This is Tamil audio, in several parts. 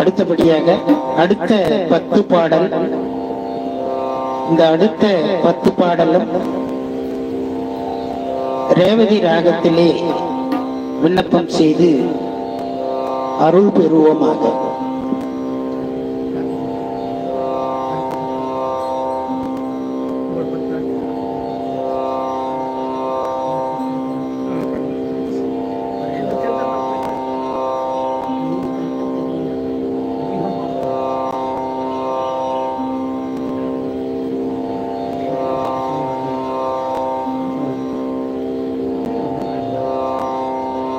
அடுத்தபடியாக அடுத்த பத்து பாடல். இந்த அடுத்த பத்து பாடலும் ரேவதி ராகத்திலே விண்ணப்பம் செய்து அருள் பெறுவோமாக.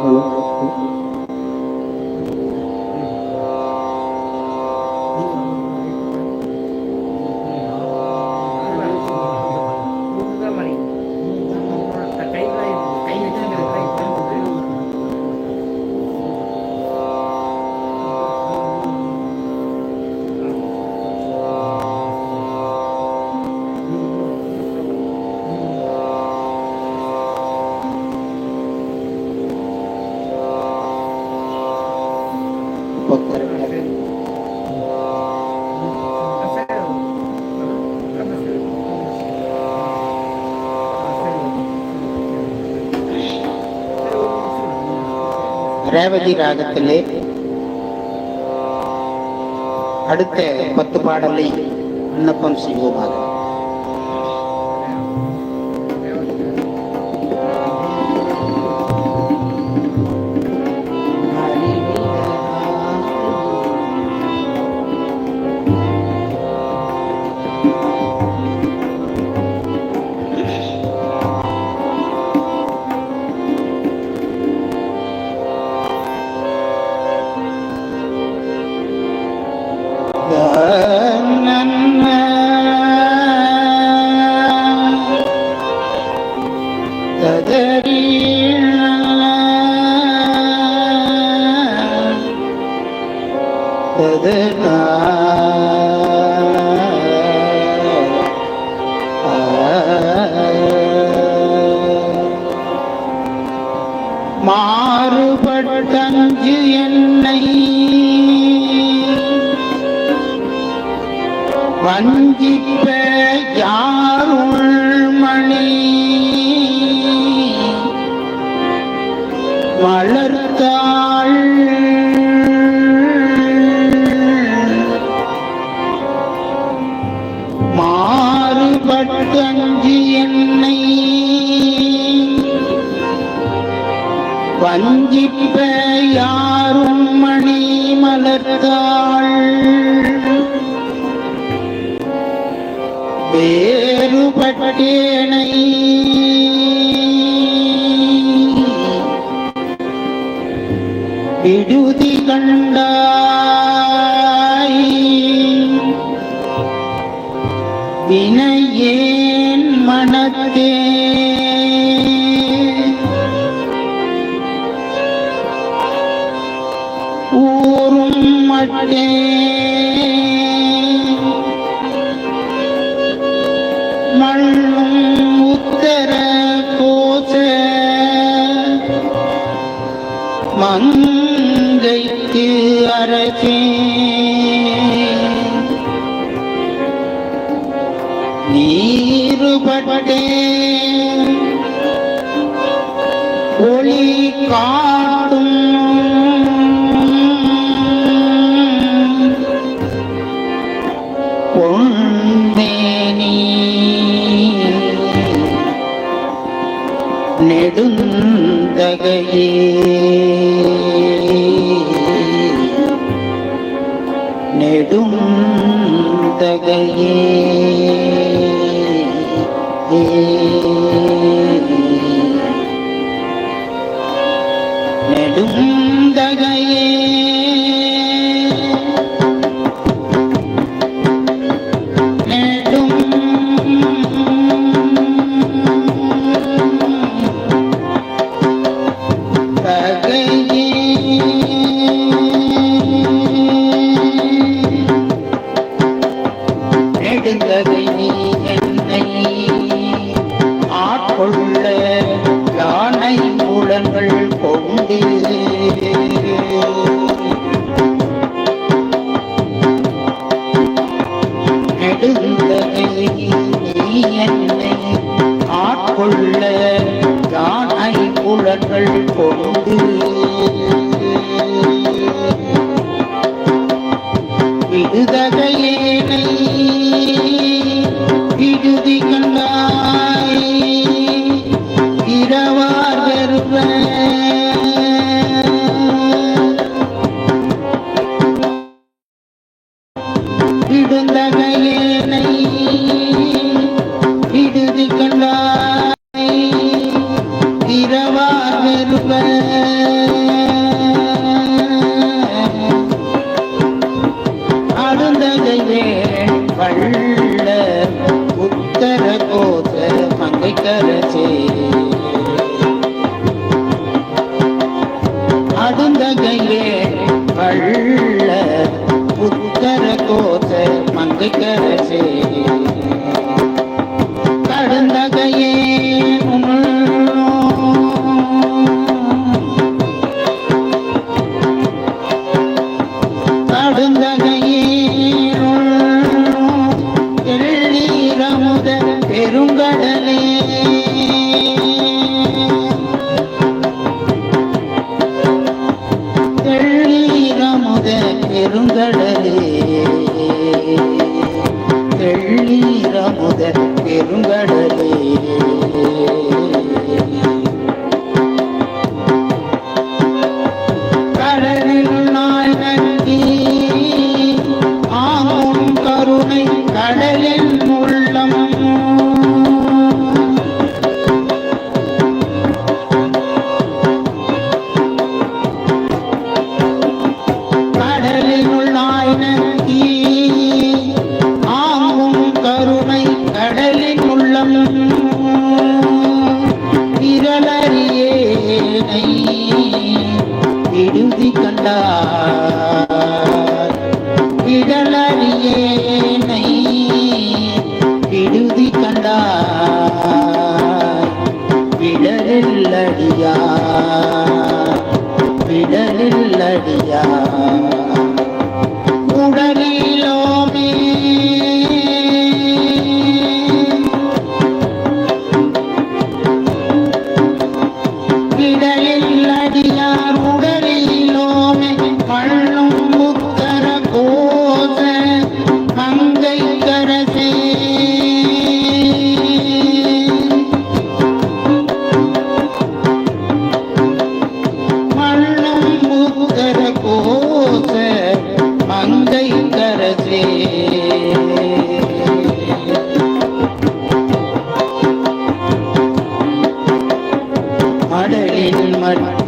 好 ரேவதி ராகத்திலே அடுத்த பத்து பாடலை விண்ணப்பம் செய்வோமாக. വഞ്ചിപ്പയാറും മണി മലർത്താൾ വേറുപട്ടേണൈ വിടുതി കണ്ടാ Hare நெடுந்தகையே. நெடுந்தகையே. நெடுந்தகையே. நெடும்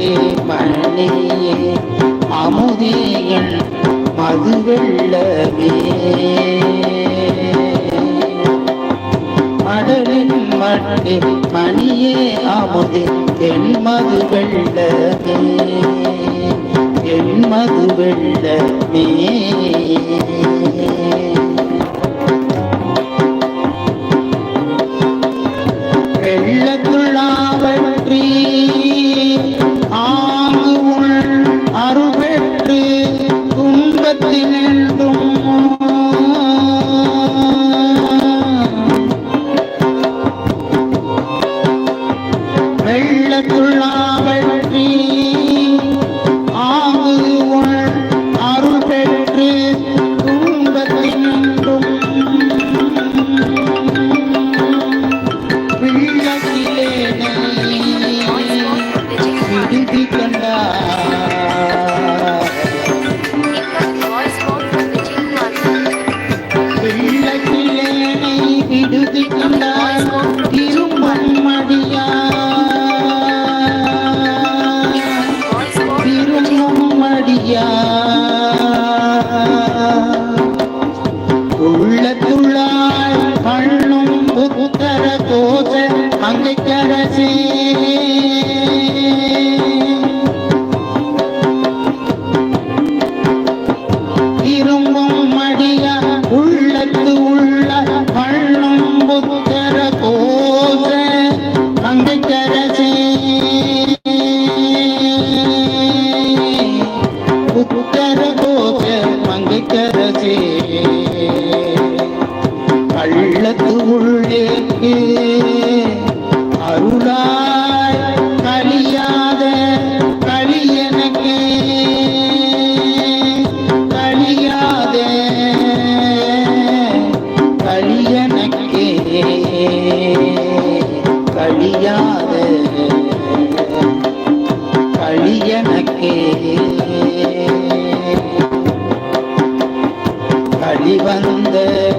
மதுவே மண்ணியே அமுதேகள் மதுவெள்ளமே மடலின் மண்ணே மணியே அமுதே என் மது வெள்ளமே என் மது வெள்ளமே உள்ளத்துள்ளாய் பண்ணும் புத்தர கோச மங்கைக்கரசே Hare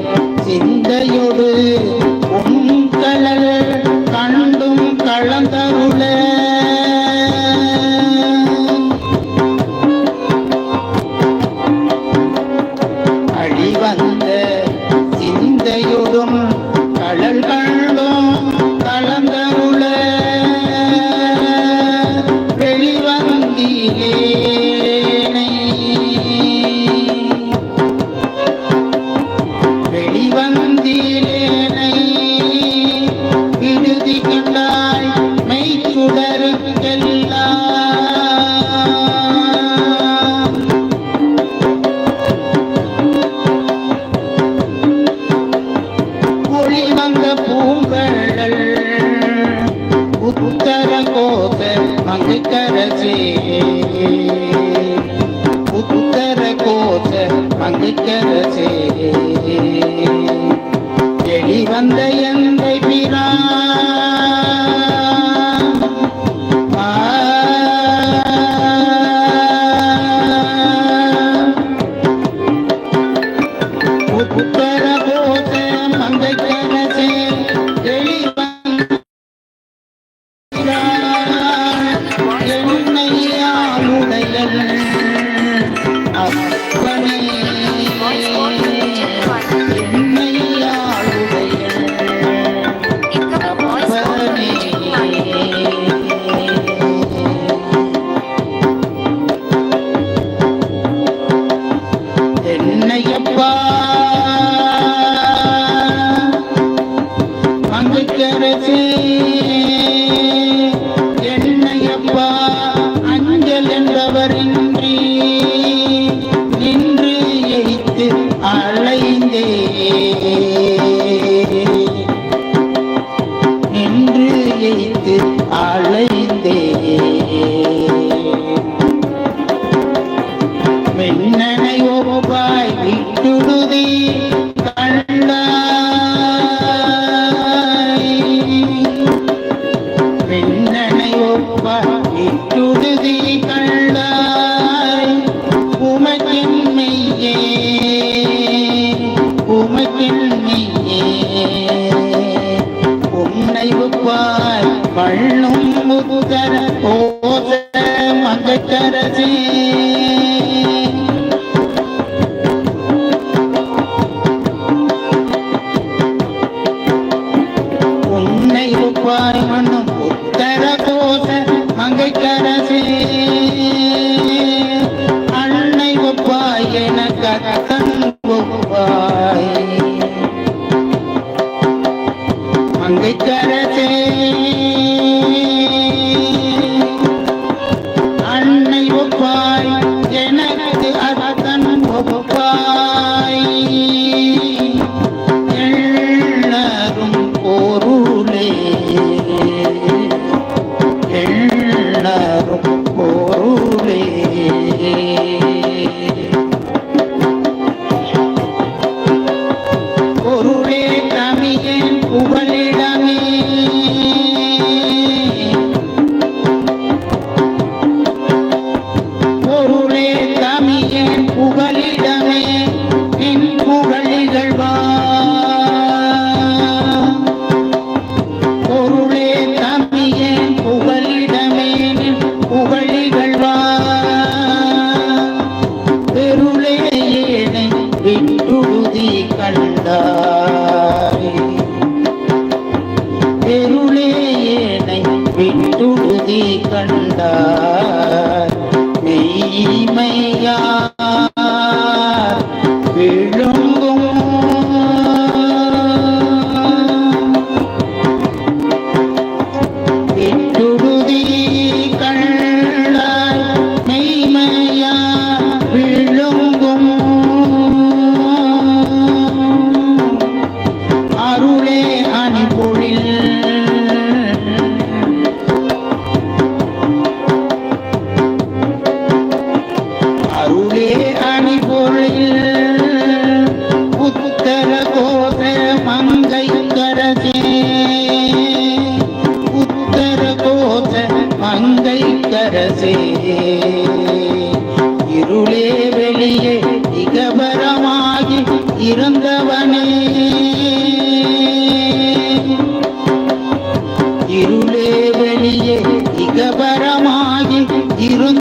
Allah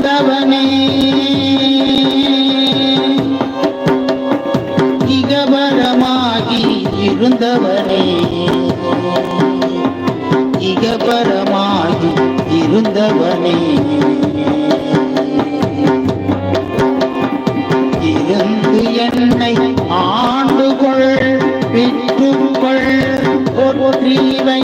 வந்தவனே இகபரமாகி இருந்தவனே. இகபரமாகி இருந்தவனே. இருந்து என்னை ஆண்டுகொள் விற்றுக்கொள் ஒற்றிவை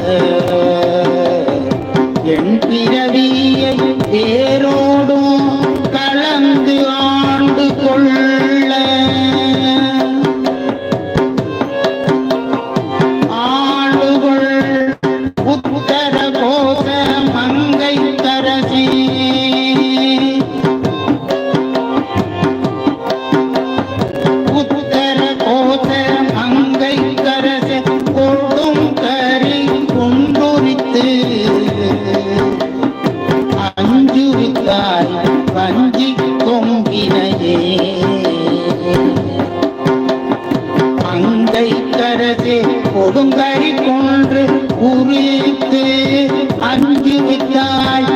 Yeah. கொண்டாய் வஞ்சி கொங்கினையே. அங்கை கரசே கொடுங்கரி கொன்று குறித்து அஞ்சு விட்டாய்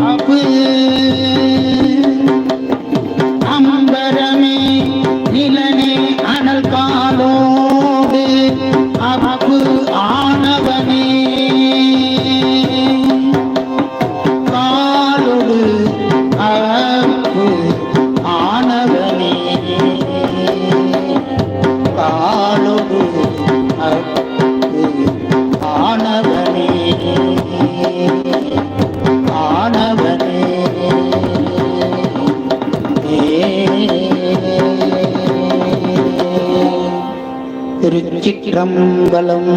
பரப்பு திருச்சிற்றம்பலம்